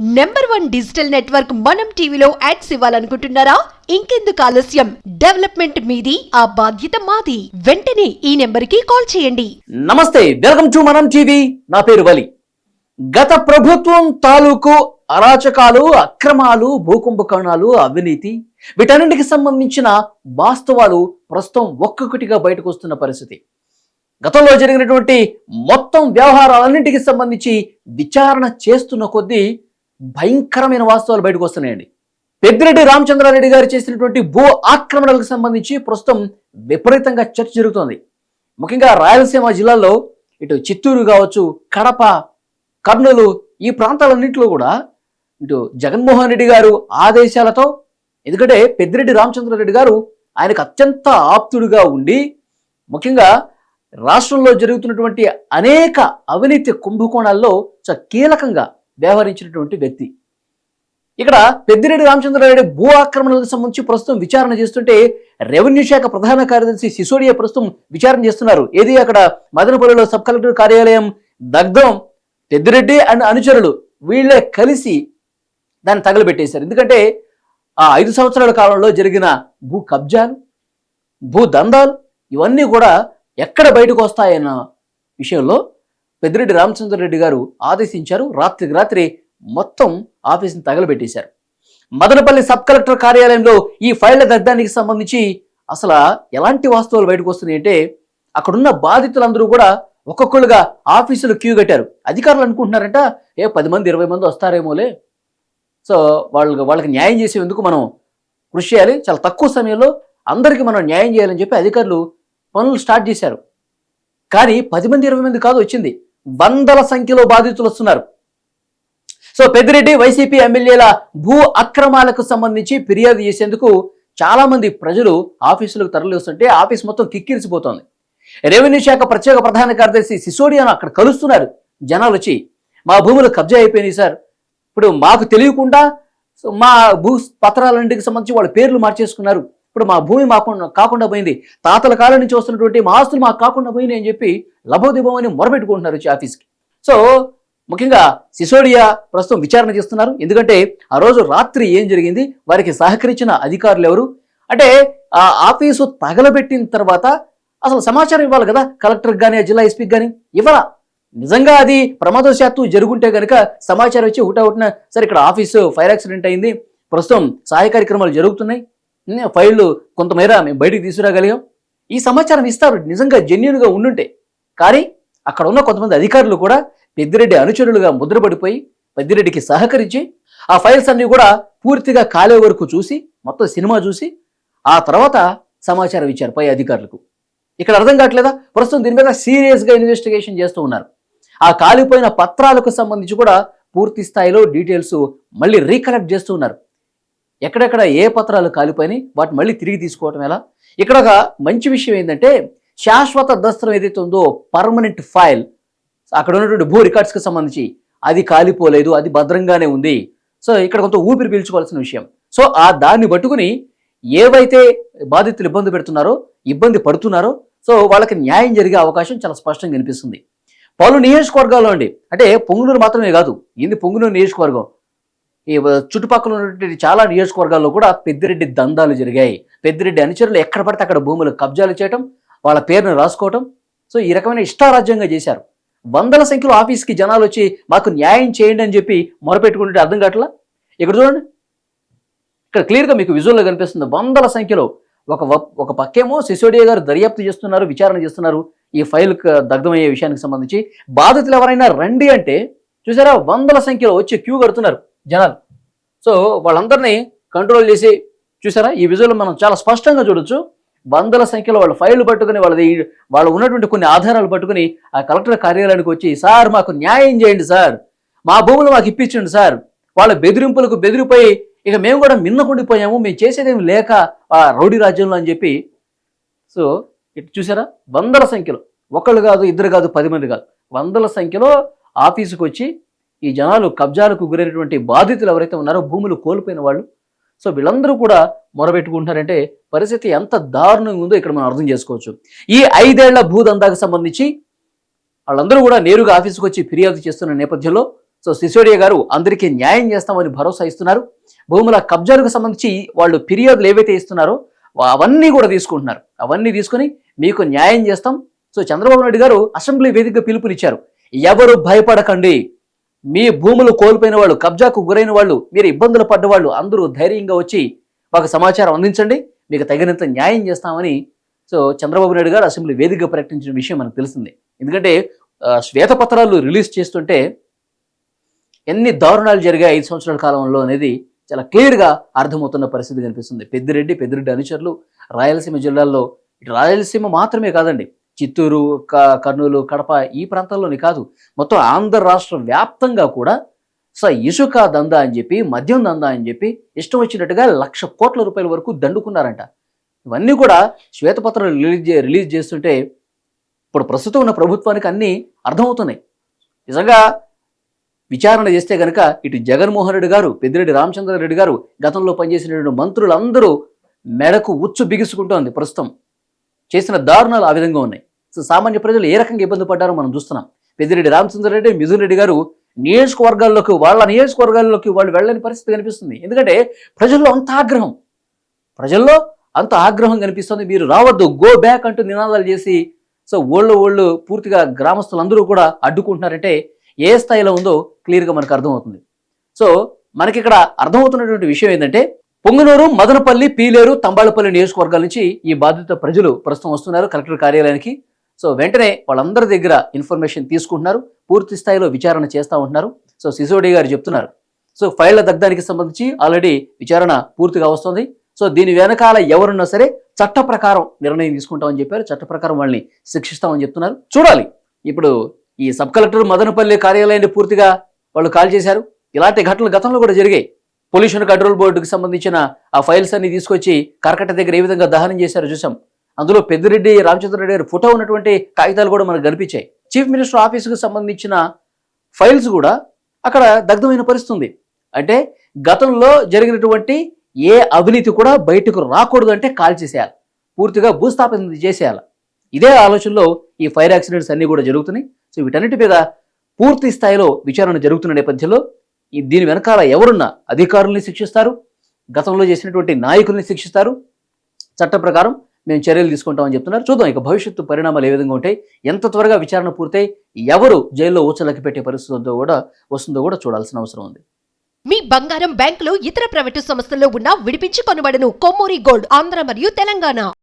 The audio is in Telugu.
నెంబర్ వన్ డిజిటల్ నెట్వర్క్ మనం టీవీలో యాడ్స్ ఇవ్వాలనుకుంటున్నారా? ఇంకెందుకు ఆలస్యం? డెవలప్మెంట్ మీది ఆ బాధ్యత మాది. వెంటనే ఈ నెంబర్కి కాల్ చేయండి. నమస్తే వెల్కమ్ టు మనం టీవీ నా పేరు వలి. గత ప్రభుత్వం తాలూకు అరాచకాలు అక్రమాలు భూకుంభకోణాలు అవినీతి వీటన్నిటికి సంబంధించిన వాస్తవాలు ప్రస్తుతం ఒక్కొక్కటిగా బయటకు వస్తున్న పరిస్థితి. గతంలో జరిగినటువంటి మొత్తం వ్యవహారాలన్నింటికి సంబంధించి విచారణ చేస్తున్న కొద్దీ భయంకరమైన వాస్తవాలు బయటకు వస్తున్నాయండి. పెద్దిరెడ్డి రామచంద్రారెడ్డి గారు చేసినటువంటి భూ ఆక్రమణలకు సంబంధించి ప్రస్తుతం విపరీతంగా చర్చ జరుగుతోంది. ముఖ్యంగా రాయలసీమ జిల్లాలో ఇటు చిత్తూరు కావచ్చు కడప కర్నూలు ఈ ప్రాంతాలన్నింటిలో కూడా ఇటు జగన్మోహన్ రెడ్డి గారు ఆదేశాలతో ఎందుకంటే పెద్దిరెడ్డి రామచంద్రారెడ్డి గారు ఆయనకు అత్యంత ఆప్తుడుగా ఉండి ముఖ్యంగా రాష్ట్రంలో జరుగుతున్నటువంటి అనేక అవినీతి కుంభకోణాల్లో చ కీలకంగా వ్యవహరించినటువంటి వ్యక్తి. ఇక్కడ పెద్దిరెడ్డి రామచంద్రారెడ్డి భూ ఆక్రమణలకు సంబంధించి ప్రస్తుతం విచారణ చేస్తుంటే రెవెన్యూ శాఖ ప్రధాన కార్యదర్శి సిసోడియా ప్రస్తుతం విచారణ చేస్తున్నారు. ఏది అక్కడ మదనపల్లిలో సబ్ కలెక్టర్ కార్యాలయం దగ్ధం? పెద్దిరెడ్డి అండ్ అనుచరులు వీళ్ళే కలిసి దాన్ని తగలబెట్టేశారు. ఎందుకంటే ఆ ఐదు సంవత్సరాల కాలంలో జరిగిన భూ కబ్జాలు భూ దందాలు ఇవన్నీ కూడా ఎక్కడ బయటకు వస్తాయన్న విషయంలో పెద్దిరెడ్డి రామచంద్రరెడ్డి గారు ఆదేశించారు. రాత్రికి రాత్రి మొత్తం ఆఫీస్ని తగలబెట్టేశారు. మదనపల్లి సబ్ కలెక్టర్ కార్యాలయంలో ఈ ఫైళ్ళ దగ్ధానికి సంబంధించి అసలు ఎలాంటి వాస్తవాలు బయటకు వస్తున్నాయి అంటే అక్కడున్న బాధితులందరూ కూడా ఒక్కొక్కరుగా ఆఫీసులు క్యూ కట్టారు. అధికారులు అనుకుంటున్నారంట ఏ పది మంది ఇరవై మంది వస్తారేమోలే. సో వాళ్ళకి వాళ్ళకి న్యాయం చేసేందుకు మనం కృషి చేయాలి? చాలా తక్కువ సమయంలో అందరికీ మనం న్యాయం చేయాలని చెప్పి అధికారులు పనులు స్టార్ట్ చేశారు. కానీ పది మంది ఇరవై మంది కాదు వచ్చింది. వందల సంఖ్యలో బాధితులు వస్తున్నారు. సో పెద్దిరెడ్డి వైసీపీ ఎమ్మెల్యేల భూ అక్రమాలకు సంబంధించి ఫిర్యాదు చేసేందుకు చాలా మంది ప్రజలు ఆఫీసులకు తరలిస్తుంటే ఆఫీస్ మొత్తం కిక్కిరిసిపోతోంది. రెవెన్యూ శాఖ ప్రత్యేక ప్రధాన కార్యదర్శి సిసోడియాను అక్కడ కలుస్తున్నారు. జనాలు వచ్చి మా భూములు కబ్జా అయిపోయినాయి సార్. ఇప్పుడు మాకు తెలియకుండా మా భూ పత్రాలన్నింటికి సంబంధించి వాళ్ళ పేర్లు మార్చేసుకున్నారు. ఇప్పుడు మా భూమి మాకు కాకుండా పోయింది. తాతల కాలం నుంచి వస్తున్నటువంటి మా ఆస్తులు మాకు కాకుండా పోయినాయి అని చెప్పి లభోదీపం అని మొరబెట్టుకుంటున్నారు వచ్చి ఆఫీస్కి సో ముఖ్యంగా సిసోడియా ప్రస్తుతం విచారణ చేస్తున్నారు. ఎందుకంటే ఆ రోజు రాత్రి ఏం జరిగింది? వారికి సహకరించిన అధికారులు ఎవరు? అంటే ఆ ఆఫీసు తగలబెట్టిన తర్వాత అసలు సమాచారం ఇవ్వాలి కదా? కలెక్టర్కి కానీ జిల్లా ఎస్పీకి కానీ ఇవ్వాలా? నిజంగా అది ప్రమాదవశాత్తు జరుగుంటే కనుక సమాచారం వచ్చి హుటాహుట్న సరే ఇక్కడ ఆఫీసు ఫైర్ యాక్సిడెంట్ అయింది. ప్రస్తుతం సహాయ కార్యక్రమాలు జరుగుతున్నాయి. ఫైళ్ళు కొంతమేర మేము బయటికి తీసుకురాగలిగాం. ఈ సమాచారం ఇస్తారు. నిజంగా జెన్యున్గా ఉండుంటే. కానీ అక్కడ ఉన్న కొంతమంది అధికారులు కూడా పెద్దిరెడ్డి అనుచరులుగా ముద్రపడిపోయి పెద్దిరెడ్డికి సహకరించి ఆ ఫైల్స్ అన్నీ కూడా పూర్తిగా కాలే వరకు చూసి మొత్తం సినిమా చూసి ఆ తర్వాత సమాచారం ఇచ్చారు పై అధికారులకు. ఇక్కడ అర్థం కావట్లేదా? ప్రస్తుతం దీని మీద సీరియస్గా ఇన్వెస్టిగేషన్ చేస్తూ ఉన్నారు. ఆ కాలిపోయిన పత్రాలకు సంబంధించి కూడా పూర్తి స్థాయిలో డీటెయిల్స్ మళ్ళీ రీకలెక్ట్ చేస్తూ ఉన్నారు. ఎక్కడెక్కడ ఏ పత్రాలు కాలిపోయినాయి వాటిని మళ్ళీ తిరిగి తీసుకోవటం ఎలా? ఇక్కడ ఒక మంచి విషయం ఏంటంటే శాశ్వత దస్త్రం ఏదైతే ఉందో పర్మనెంట్ ఫైల్ అక్కడ ఉన్నటువంటి భూ రికార్డ్స్కి సంబంధించి అది కాలిపోలేదు అది భద్రంగానే ఉంది. సో ఇక్కడ కొంత ఊపిరి పీల్చుకోవాల్సిన విషయం. సో ఆ దాన్ని పట్టుకుని ఏవైతే బాధితులు ఇబ్బంది పెడుతున్నారో ఇబ్బంది పడుతున్నారో సో వాళ్ళకి న్యాయం జరిగే అవకాశం చాలా స్పష్టంగా కనిపిస్తుంది. పలు నియోజకవర్గాల్లో అండి అంటే పొంగునూరు మాత్రమే కాదు ఇది పొంగునూరు నియోజకవర్గం? ఈ చుట్టుపక్కల ఉన్నటువంటి చాలా నియోజకవర్గాల్లో కూడా పెద్దిరెడ్డి దందాలు జరిగాయి. పెద్దిరెడ్డి అనుచరులు ఎక్కడ పడితే అక్కడ భూములు కబ్జాలు చేయటం వాళ్ళ పేరును రాసుకోవటం. సో ఈ రకమైన ఇష్టారాజ్యంగా చేశారు. వందల సంఖ్యలో ఆఫీస్కి జనాలు వచ్చి మాకు న్యాయం చేయండి అని చెప్పి మొరపెట్టుకుంటే అర్థం కావట్లా? ఇక్కడ చూడండి. ఇక్కడ క్లియర్గా మీకు విజువల్గా కనిపిస్తుంది. వందల సంఖ్యలో ఒక ఒక పక్కేమో సిసోడియా గారు దర్యాప్తు చేస్తున్నారు విచారణ చేస్తున్నారు ఈ ఫైల్ దగ్ధమయ్యే విషయానికి సంబంధించి. బాధితులు ఎవరైనా రండి అంటే చూసారా వందల సంఖ్యలో వచ్చి క్యూ కడుతున్నారు. జనాలు. సో వాళ్ళందరినీ కంట్రోల్ చేసి చూసారా? ఈ విజువల్ మనం చాలా స్పష్టంగా చూడొచ్చు. వందల సంఖ్యలో వాళ్ళ ఫైల్ పట్టుకుని వాళ్ళది వాళ్ళు ఉన్నటువంటి కొన్ని ఆధారాలు పట్టుకుని ఆ కలెక్టర్ కార్యాలయానికి వచ్చి సార్ మాకు న్యాయం చేయండి సార్. మా భూములు మాకు ఇప్పించండి సార్. వాళ్ళ బెదిరింపులకు బెదిరిపోయి ఇక మేము కూడా మిన్నకుండిపోయాము మేము చేసేదేమి లేక ఆ రౌడీ రాజ్యంలో అని చెప్పి. సో ఇటు చూసారా? వందల సంఖ్యలో. ఒకళ్ళు కాదు ఇద్దరు కాదు పది మంది కాదు. వందల సంఖ్యలో ఆఫీసుకు వచ్చి ఈ జనాలు కబ్జాలకు గురైనటువంటి బాధితులు ఎవరైతే ఉన్నారో భూములు కోల్పోయిన వాళ్ళు. సో వీళ్ళందరూ కూడా మొరబెట్టుకుంటున్నారంటే పరిస్థితి ఎంత దారుణంగా ఉందో ఇక్కడ మనం అర్థం చేసుకోవచ్చు. ఈ ఐదేళ్ళ భూదందాకు సంబంధించి వాళ్ళందరూ కూడా నేరుగా ఆఫీసుకు వచ్చి ఫిర్యాదు చేస్తున్న నేపథ్యంలో సో సిసోడియా గారు అందరికీ న్యాయం చేస్తామని భరోసా ఇస్తున్నారు. భూముల కబ్జాలకు సంబంధించి వాళ్ళు ఫిర్యాదులు ఏవైతే ఇస్తున్నారో అవన్నీ కూడా తీసుకుంటున్నారు. అవన్నీ తీసుకుని మీకు న్యాయం చేస్తాం. సో చంద్రబాబు నాయుడు గారు అసెంబ్లీ వేదికగా పిలుపునిచ్చారు. ఎవరు భయపడకండి. మీ భూములు కోల్పోయిన వాళ్ళు కబ్జాకు గురైన వాళ్ళు మీరు ఇబ్బందులు పడ్డ వాళ్ళు అందరూ ధైర్యంగా వచ్చి మాకు సమాచారం అందించండి. మీకు తగినంత న్యాయం చేస్తామని సో చంద్రబాబు నాయుడు గారు అసెంబ్లీ వేదికగా ప్రకటించిన విషయం మనకు తెలిసింది ఎందుకంటే శ్వేతపత్రాలు రిలీజ్ చేస్తుంటే ఎన్ని దారుణాలు జరిగాయి ఐదు సంవత్సరాల కాలంలో అనేది చాలా క్లియర్గా అర్థమవుతున్న పరిస్థితి కనిపిస్తుంది. పెద్దిరెడ్డి పెద్దిరెడ్డి అనుచరులు రాయలసీమ జిల్లాల్లో ఇటు రాయలసీమ మాత్రమే కాదండి చిత్తూరు క- కర్నూలు కడప ఈ ప్రాంతాల్లోని కాదు. మొత్తం ఆంధ్ర రాష్ట్ర వ్యాప్తంగా కూడా సో ఇసుక దందా అని చెప్పి మద్యం దందా అని చెప్పి ఇష్టం వచ్చినట్టుగా లక్ష కోట్ల రూపాయల వరకు దండుకున్నారంట. ఇవన్నీ కూడా శ్వేతపత్రాలు రిలీజ్ రిలీజ్ చేస్తుంటే ఇప్పుడు ప్రస్తుతం ఉన్న ప్రభుత్వానికి అన్నీ అర్థమవుతున్నాయి. నిజంగా విచారణ చేస్తే గనక ఇటు జగన్మోహన్ రెడ్డి గారు పెద్దిరెడ్డి రామచంద్రారెడ్డి గారు గతంలో పనిచేసినటువంటి మంత్రులందరూ మెడకు ఉచ్చు బిగుసుకుంటోంది ప్రస్తుతం. చేసిన దారుణాలు ఆ విధంగా ఉన్నాయి. సో సామాన్య ప్రజలు ఏ రకంగా ఇబ్బంది పడ్డారో మనం చూస్తున్నాం. పెద్దిరెడ్డి రామచంద్రారెడ్డి మిథున్ రెడ్డి గారు నియోజకవర్గాల్లోకి వాళ్ళ నియోజకవర్గాల్లోకి వాళ్ళు వెళ్ళని పరిస్థితి కనిపిస్తుంది. ఎందుకంటే ప్రజల్లో అంత ఆగ్రహం. ప్రజల్లో అంత ఆగ్రహం కనిపిస్తుంది. మీరు రావద్దు గో బ్యాక్ అంటూ నినాదాలు చేసి సో ఓళ్ళు ఓళ్ళు పూర్తిగా గ్రామస్తులందరూ కూడా అడ్డుకుంటున్నారంటే ఏ స్థాయిలో ఉందో క్లియర్గా మనకు అర్థమవుతుంది. సో మనకి ఇక్కడ అర్థమవుతున్నటువంటి విషయం ఏంటంటే పొంగనూరు మదనపల్లి పీలేరు తంబాళపల్లి నియోజకవర్గాల నుంచి ఈ బాధిత ప్రజలు ప్రస్తుతం వస్తున్నారు. కలెక్టర్ కార్యాలయానికి సో వెంటనే వాళ్ళందరి దగ్గర ఇన్ఫర్మేషన్ తీసుకుంటున్నారు. పూర్తి స్థాయిలో విచారణ చేస్తూ ఉంటున్నారు. సో సిసోడి గారు చెప్తున్నారు. సో ఫైళ్ళ దగ్ధానికి సంబంధించి ఆల్రెడీ విచారణ పూర్తిగా వస్తుంది. సో దీని వెనకాల ఎవరున్నా సరే చట్ట ప్రకారం నిర్ణయం తీసుకుంటామని చెప్పారు. చట్ట ప్రకారం వాళ్ళని శిక్షిస్తామని చెప్తున్నారు. చూడాలి. ఇప్పుడు ఈ సబ్ కలెక్టర్ మదనపల్లి కార్యాలయాన్ని పూర్తిగా వాళ్ళు కాల్ చేశారు. ఇలాంటి ఘటనలు గతంలో కూడా జరిగాయి. పొల్యూషన్ కంట్రోల్ బోర్డుకి సంబంధించిన ఆ ఫైల్స్ అన్ని తీసుకొచ్చి కరకట్ట దగ్గర ఏ విధంగా దహనం చేశారో చూసాం అందులో పెద్దిరెడ్డి రామచంద్రరెడ్డి గారి ఫోటో ఉన్నటువంటి కాగితాలు కూడా మనకు కనిపించాయి. చీఫ్ మినిస్టర్ ఆఫీసుకు సంబంధించిన ఫైల్స్ కూడా అక్కడ దగ్ధమైన పరిస్థితుంది. అంటే గతంలో జరిగినటువంటి ఏ అవినీతి కూడా బయటకు రాకూడదు అంటే కాల్ చేసేయాలి. పూర్తిగా భూస్థాపన చేసేయాలి. ఇదే ఆలోచనలో ఈ ఫైర్ యాక్సిడెంట్స్ అన్నీ కూడా జరుగుతున్నాయి. సో వీటన్నిటి మీద పూర్తి స్థాయిలో విచారణ జరుగుతున్న నేపథ్యంలో దీని వెనకాల ఎవరున్నా అధికారుల్ని శిక్షిస్తారు? గతంలో చేసినటువంటి నాయకుల్ని శిక్షిస్తారు? చట్ట ప్రకారం మేము చర్యలు తీసుకుంటామని చెప్తున్నారు. చూద్దాం ఇక భవిష్యత్తు పరిణామాలు ఏ విధంగా ఉంటాయి. ఎంత త్వరగా విచారణ పూర్తయి ఎవరు జైల్లో ఊచలకి పెట్టే పరిస్థితి కూడా వస్తుందో కూడా చూడాల్సిన అవసరం ఉంది. మీ బంగారం బ్యాంకులో ఇతర ప్రైవేటు సంస్థల్లో ఉన్న విడిపించి కొనబడను కొమ్మూరి గోల్డ్ ఆంధ్ర మరియు తెలంగాణ.